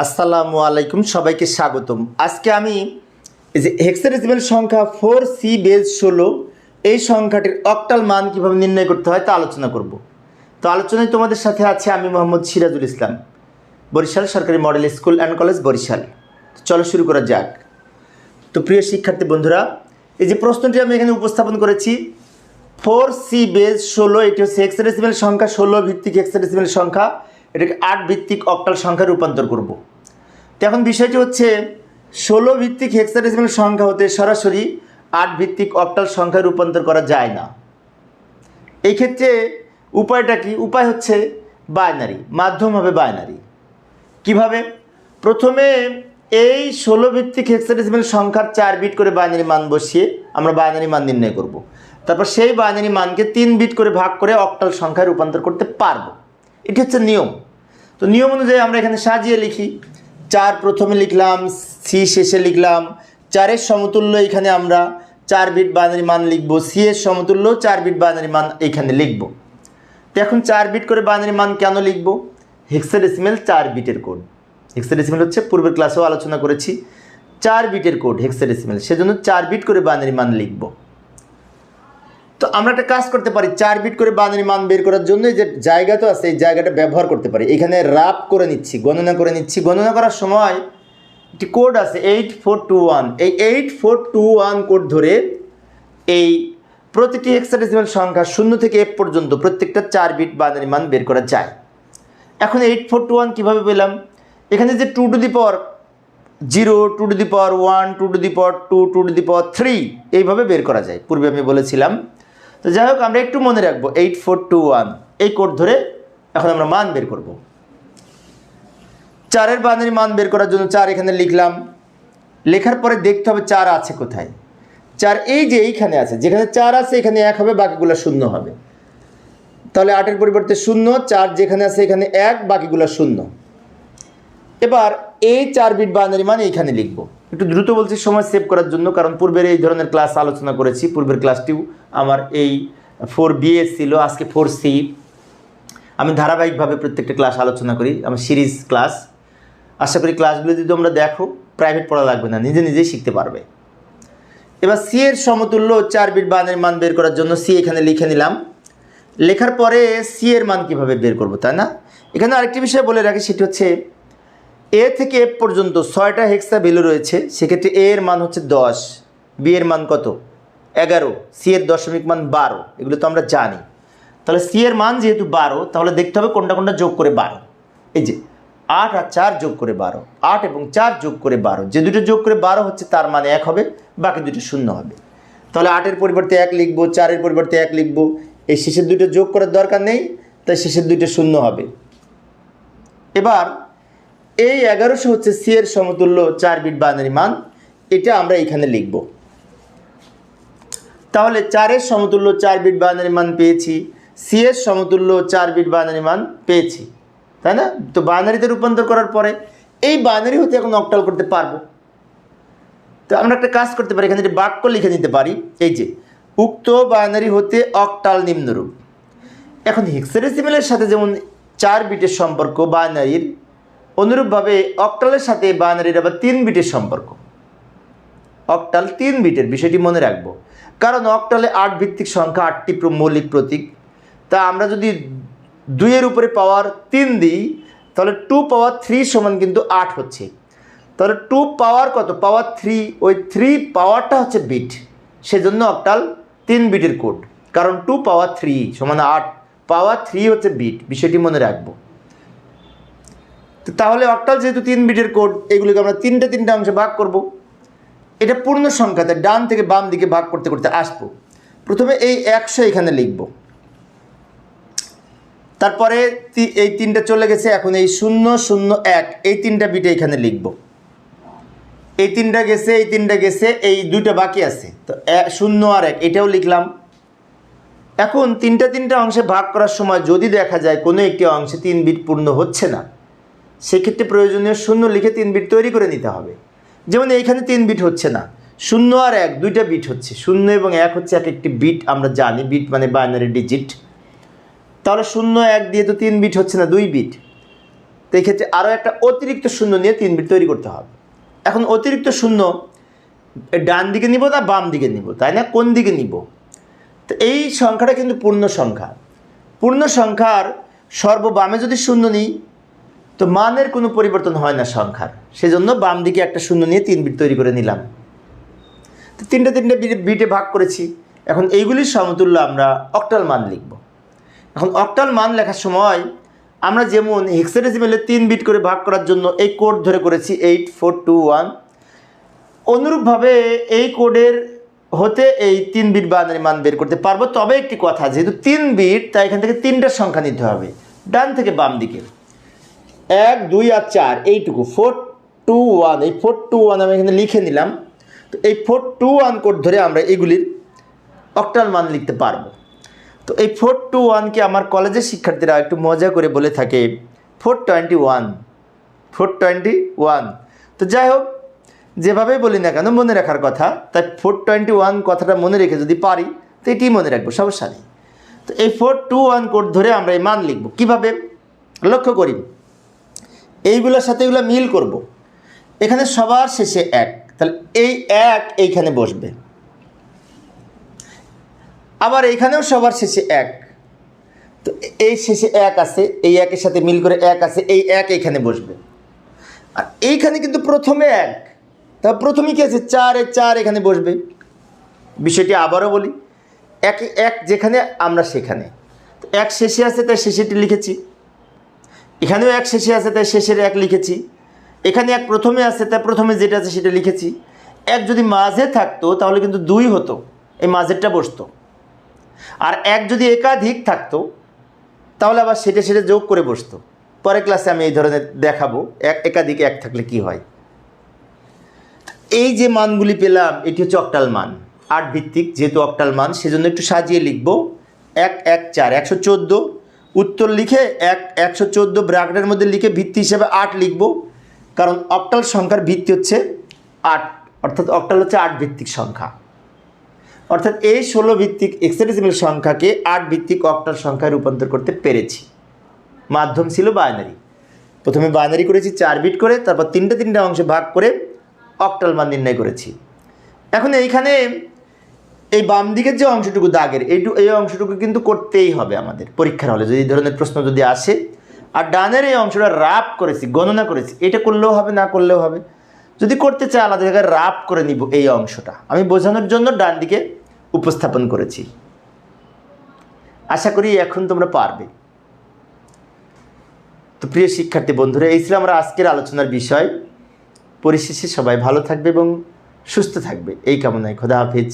আসসালামু আলাইকুম, সবাইকে স্বাগতম। আজকে আমি যে হেক্সাডেসিমাল সংখ্যা ফোর সি বেজ ষোলো, এই সংখ্যাটির অক্টাল মান কীভাবে নির্ণয় করতে হয় তা আলোচনা করব। তো আলোচনায় তোমাদের সাথে আছে আমি মোহাম্মদ সিরাজুল ইসলাম, বরিশাল সরকারি model school and college Barishal. চলো শুরু করা যাক। তো প্রিয় শিক্ষার্থী বন্ধুরা, এই যে প্রশ্নটি আমি এখানে উপস্থাপন করেছি ফোর সি বেজ ষোলো, এটি হচ্ছে হেক্সাডেসিমাল সংখ্যা ষোলো ভিত্তিক হেক্সাডেসিমাল সংখ্যা। এটাকে আট ভিত্তিক অক্টাল সংখ্যা রূপান্তর করব। তো এখন বিষয়টি হচ্ছে, ষোলো ভিত্তিক হেক্সাডেসিমাল সংখ্যা হতে সরাসরি আট ভিত্তিক অক্টাল সংখ্যায় রূপান্তর করা যায় না। এই ক্ষেত্রে উপায়টা কি? উপায় হচ্ছে বাইনারি মাধ্যম হবে বাইনারি কীভাবে? প্রথমে এই ষোলো ভিত্তিক হেক্সাডেসিমাল সংখ্যার চার বিট করে বাইনারি মান বসিয়ে আমরা বাইনারি মান নির্ণয় করব। তারপর সেই বাইনারি মানকে তিন বিট করে ভাগ করে অক্টাল সংখ্যায় রূপান্তর করতে পারব। এটি হচ্ছে নিয়ম তো নিয়ম অনুযায়ী আমরা এখানে সাজিয়ে লিখি। চার প্রথমে লিখলাম সি শেষে লিখলাম। চারের সমতুল্য এখানে আমরা চার বিট বাইনারি মান লিখব। সি এর সমতুল্য চার বিট বাইনারি মান এখানে লিখব। তো এখন চার বিট করে বাইনারি মান কেন লিখব? হেক্সাডেসিমেল চার বিটের কোড হেক্সাডেসিমেল হচ্ছে পূর্বের ক্লাসেও আলোচনা করেছি। চার বিটের কোড হেক্সাডেসিমেল সেজন্য চার বিট করে বাইনারি মান লিখব। তো আমরা একটা কাজ করতে পারি, চার বিট করে বাইনারি মান বের করার জন্য যে জায়গা তো আছে, এই জায়গাটা ব্যবহার করতে পারি। এখানে রাপ করে নিচ্ছি, গণনা করে নিচ্ছি। গণনা করার সময় একটি কোড আছে এইট ফোর টু ওয়ান এই eight four two one code ধরে এই প্রতিটি হেক্সাডেসিমাল সংখ্যা শূন্য থেকে এক পর্যন্ত প্রত্যেকটা চার বিট বাইনারি মান বের করা যায়। এখন এইট ফোর টু ওয়ান কীভাবে পেলাম? এখানে যে two to the power zero two to the power one two to the power two two to the power three এইভাবে বের করা যায়। পূর্বে আমি বলেছিলাম তো যাই হোক, আমরা একটু মনে রাখব এইট ফোর টু ওয়ান এই কোড ধরে এখন আমরা মান বের করব। চারের বাইনারি মান বের করার জন্য চার এখানে লিখলাম। লেখার পরে দেখতে হবে চার আছে কোথায়। চার এই যে এইখানে আছে, যেখানে চার আছে, এখানে এক হবে, বাকিগুলো শূন্য হবে। তাহলে আটের পরিবর্তে শূন্য, চার যেখানে আছে, এখানে এক, বাকিগুলো শূন্য। এবার এই চার বিট বাইনারি মান এইখানে লিখব। একটু দ্রুত বলছি, সময় সেভ করার জন্য, কারণ পূর্বের এই ধরনের ক্লাস আলোচনা করেছি, পূর্বের ক্লাসটিও আমার এই ফোর বিএস ছিল, আজকে ফোর সি আমি ধারাবাহিকভাবে প্রত্যেকটা ক্লাস আলোচনা করি, আমার সিরিজ ক্লাস আশা করি ক্লাসগুলো যদি তোমরা দেখো প্রাইভেট পড়া লাগবে না, নিজে নিজেই শিখতে পারবে। এবার সি এর সমতুল্য চার বিট বানের মান বের করার জন্য সি এখানে লিখে নিলাম। লেখার পরে সি এর মান কীভাবে বের করব, তাই না? এখানে আরেকটি বিষয় বলে রাখি, সেটি হচ্ছে এ থেকে এফ পর্যন্ত ছয়টা হেক্সা ভ্যালু রয়েছে, সেক্ষেত্রে এ এর মান হচ্ছে দশ, বি এর মান কত? এগারো, সি এর দশমিক মান বারো, এগুলো তো আমরা জানি। তাহলে সি এর মান যেহেতু বারো, তাহলে দেখতে হবে কোনটা কোনটা যোগ করে বারো। এই যে আট আর চার যোগ করে বারো, আট এবং চার যোগ করে বারো, যে দুটো যোগ করে বারো হচ্ছে তার মানে এক হবে, বাকি দুটো শূন্য হবে। তাহলে আটের পরিবর্তে এক লিখব, চারের পরিবর্তে এক লিখব, এই শেষের দুটো যোগ করার দরকার নেই, তাই শেষের দুটো শূন্য হবে। এবার এই এগারোশো হচ্ছে সি এর সমতুল্য চার বিট বাইনারি মান। এটা আমরা এখানে লিখব। তাহলে চারের সমতুল্য চার বিট বাইনারি মান পেয়েছি সি এর সমতুল্য চার বিট বাইনারি মান পেয়েছি, তাই না? তো বাইনারিতে রূপান্তর করার পরে এই বাইনারি হতে এখন অক্টাল করতে পারব। তো আমরা একটা কাজ করতে পারি, এখানে বাক্য লিখে নিতে পারি, এই যে, উক্ত বাইনারি হতে অক্টাল নিম্নরূপ। এখন হেক্সাডেসিমেলের সাথে যেমন চার বিটের সম্পর্ক বাইনারির অনুরূপভাবে অক্টালের সাথে বাইনারির আবার তিন বিটের সম্পর্ক। অক্টাল তিন বিটের বিষয়টি মনে রাখব। কারণ অক্টালে আট ভিত্তিক সংখ্যা, আটটি মৌলিক প্রতীক। তা আমরা যদি দুইয়ের উপরে পাওয়ার তিন দিই, তাহলে টু পাওয়ার থ্রি সমান কিন্তু আট হচ্ছে। তাহলে টু পাওয়ার কত? পাওয়ার থ্রি ওই থ্রি পাওয়ারটা হচ্ছে বিট। সেজন্য অক্টাল তিন বিটের কোড। কারণ টু পাওয়ার থ্রি সমান আট। পাওয়ার থ্রি হচ্ছে বিট। বিষয়টি মনে রাখব। তাহলে অক্টাল যেহেতু তিন বিটের কোড এগুলিকে আমরা তিনটে তিনটে অংশে ভাগ করব। এটা পূর্ণ সংখ্যাতে ডান থেকে বাম দিকে ভাগ করতে করতে আসব। প্রথমে এই একশো এখানে লিখব। তারপরে এই তিনটা চলে গেছে, এখন এই শূন্য শূন্য, এক, এই তিনটা বিটে এখানে লিখব। এই তিনটা গেছে, এই তিনটা গেছে, এই দুইটা বাকি আছে। তো শূন্য আর এক, এটাও লিখলাম। এখন তিনটা তিনটা অংশে ভাগ করার সময় যদি দেখা যায় কোনো একটি অংশে তিন বিট পূর্ণ হচ্ছে না সেক্ষেত্রে প্রয়োজনীয় শূন্য লিখে তিন বিট তৈরি করে নিতে হবে। যেমন এইখানে তিন বিট হচ্ছে না। শূন্য আর এক, দুইটা বিট হচ্ছে। শূন্য এবং এক হচ্ছে এক একটি বিট আমরা জানি বিট মানে বাইনারি ডিজিট তাহলে শূন্য, এক দিয়ে তো তিন বিট হচ্ছে না, দুই বিট তো এই ক্ষেত্রে আরও একটা অতিরিক্ত শূন্য নিয়ে তিন বিট তৈরি করতে হবে। এখন অতিরিক্ত শূন্য ডান দিকে নিব না, বাম দিকে নিব, তাই না? কোন দিকে নিব? তো এই সংখ্যাটা কিন্তু পূর্ণ সংখ্যা। পূর্ণ সংখ্যার সর্ববামে যদি শূন্য নিই তো মানের কোনো পরিবর্তন হয় না সংখ্যার। সেজন্য বাম দিকে একটা শূন্য নিয়ে তিন বিট তৈরি করে নিলাম। তো তিনটে তিনটে বিটে- ভাগ করেছি। এখন এইগুলির সমতুল্য আমরা অক্টাল মান লিখব। এখন অক্টাল মান লেখার সময় আমরা যেমন হেক্সাডেসিমেলে তিন বিট করে ভাগ করার জন্য এই কোড ধরে করেছি এইট ফোর টু ওয়ান অনুরূপভাবে এই কোডের হতে এই তিন বিট বানারি মান বের করতে পারব। তবে একটি কথা, যেহেতু তিন বিট, তাই এখান থেকে তিনটার সংখ্যা নিতে হবে, ডান থেকে বাম দিকে। এক, দুই আর চার, এইটুকু। ফোর টু ওয়ান এই ফোর টু ওয়ান আমি এখানে লিখে নিলাম। তো এই ফোর টু ওয়ান কোড ধরে আমরা এগুলির অক্টাল মান লিখতে পারব। তো এই ফোর টু ওয়ানকে আমার কলেজের শিক্ষার্থীরা একটু মজা করে বলে থাকে four twenty one four twenty one তো যাই হোক, যেভাবেই বলি না কেন মনে রাখার কথা, তাই ফোর টোয়েন্টি ওয়ান কথাটা মনে রেখে যদি পারি, তো এটি মনে রাখব, সমস্যা নেই। তো এই ফোর টু ওয়ান কোড ধরে আমরা এই মান লিখব। কীভাবে? লক্ষ্য করি। এইগুলোর সাথে এগুলো মিল করব। এখানে সবার শেষে এক। তাহলে এই এক এইখানে বসবে। আবার এইখানেও সবার শেষে এক। তো এই শেষে এক আছে, এই একের সাথে মিল করে এক আছে, এই এক এইখানে বসবে। আর এইখানে কিন্তু প্রথমে এক। তা প্রথমে কি আছে? চার চার এখানে বসবে। বিষয়টি আবারও বলি। এক এক যেখানে, আমরা সেখানে। এক শেষে আছে, তাই শেষেটি লিখেছি। এখানেও এক শেষে আছে, তাই শেষের এক লিখেছি। এখানে এক প্রথমে আছে, তাই প্রথমে যেটা আছে সেটা লিখেছি। এক যদি মাঝে থাকতো, তাহলে কিন্তু দুই হতো। এই মাঝেরটা বসতো। আর এক যদি একাধিক থাকতো, তাহলে আবার সেটা সেটা যোগ করে বসতো। পরের ক্লাসে আমি এই ধরনের দেখাবো, এক একাধিক এক থাকলে কি হয়। এই যে মানগুলি পেলাম, এটি হচ্ছে অক্টাল মান। আট ভিত্তিক, যেহেতু অক্টাল মান, সেজন্য একটু সাজিয়ে লিখব। এক এক, চার, একশো চোদ্দ উত্তর লিখে এক একশো চোদ্দ ব্র্যাকেটের মধ্যে লিখে ভিত্তি হিসেবে আট লিখব। কারণ অক্টাল সংখ্যার ভিত্তি হচ্ছে আট, অর্থাৎ অক্টাল হচ্ছে আট ভিত্তিক সংখ্যা। অর্থাৎ এই ষোলো ভিত্তিক এক্সেডেসিমেল সংখ্যাকে আট ভিত্তিক অক্টাল সংখ্যায় রূপান্তর করতে পেরেছি। মাধ্যম ছিল বাইনারি। প্রথমে বাইনারি করেছি, চার বিট করে, তারপর তিনটে তিনটে অংশে ভাগ করে অক্টাল মান নির্ণয় করেছি। এখন এইখানে এই বাম দিকের যে অংশটুকু দাগের এইটু এই অংশটুকু কিন্তু করতেই হবে আমাদের পরীক্ষার হলে। যদি এই ধরনের প্রশ্ন যদি আসে, আর ডানের এই অংশটা রাপ করেছি, গণনা করেছি, এটা করলেও হবে, না করলেও হবে, যদি করতে চাই আলাদা জায়গায় রাপ করে নিব এই অংশটা। আমি বোঝানোর জন্য ডান দিকে উপস্থাপন করেছি। আশা করি এখন তোমরা পারবে। তো প্রিয় শিক্ষার্থী বন্ধুরা, এই ছিল আমরা আজকের আলোচনার বিষয়। পরিশেষে সবাই ভালো থাকবে এবং সুস্থ থাকবে। এই কামনায় খোদা হাফিজ।